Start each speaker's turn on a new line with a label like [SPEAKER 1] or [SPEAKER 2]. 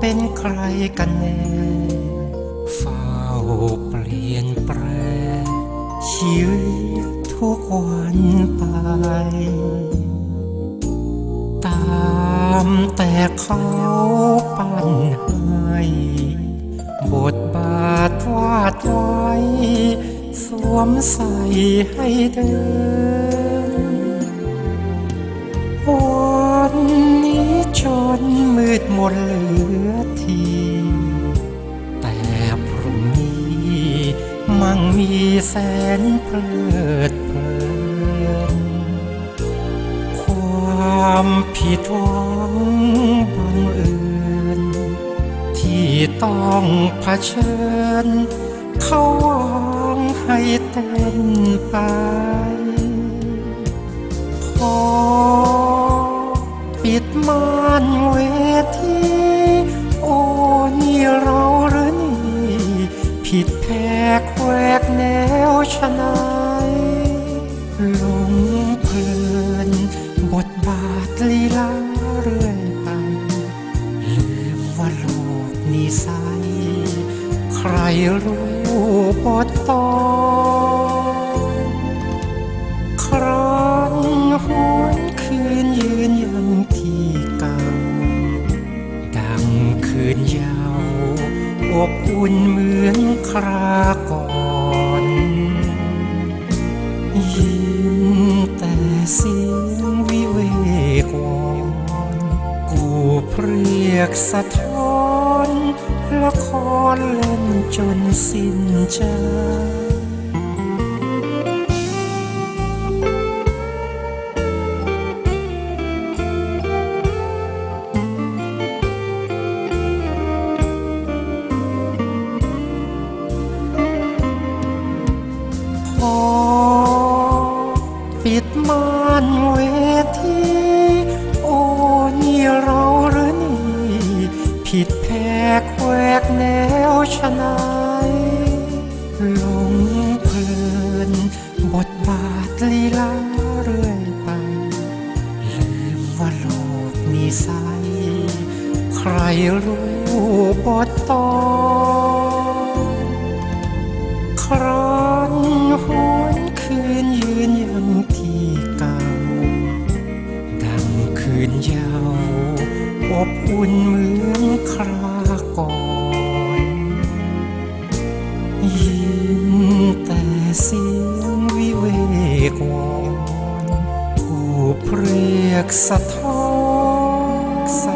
[SPEAKER 1] เป็นใครกันแน่เฝ้าเปลี่ยนแปลงชีวิตทุกวันไป ตามแต่เขาปั้นให้บทบาทวาดไว้ สวมใส่ให้เดินวันนี้จนมืดมนเหลือ ที แต่พรุ่งนี้มั่งมีแสนเพลิดเพลินความผิดหวังบังเอิญที่ต้องเผชิญ เขาวางให้เต้นไปขอปิดม่านเวที เราหรือนี่ ผิดแพกแวกแนวชะนายหลงเพลิน บทบาทลีลาเรื่อยไป ลืมว่าโลกนี้ใสใครรู้บทตอนครั้นหวนคืน บอุ่นเหมือนคราก่อนยินแต่เสียงวิเวกวอนกูเพรียกสะท้อน ละครเล่นจนสิ้นใจ ผิดแพกแวกแนวชะนายหลงเพลิน บทบาทลีลาเรื่อยไป ลืมว่าโลกมีไซใครรู้บทตอครั้นหวนคืนยืนยังที่เก่า ดังคืนยาว อบอุ่นเหมือนคราก่อนยินแต่เสียงวิเวกวอนกูเพรียกสะท้อน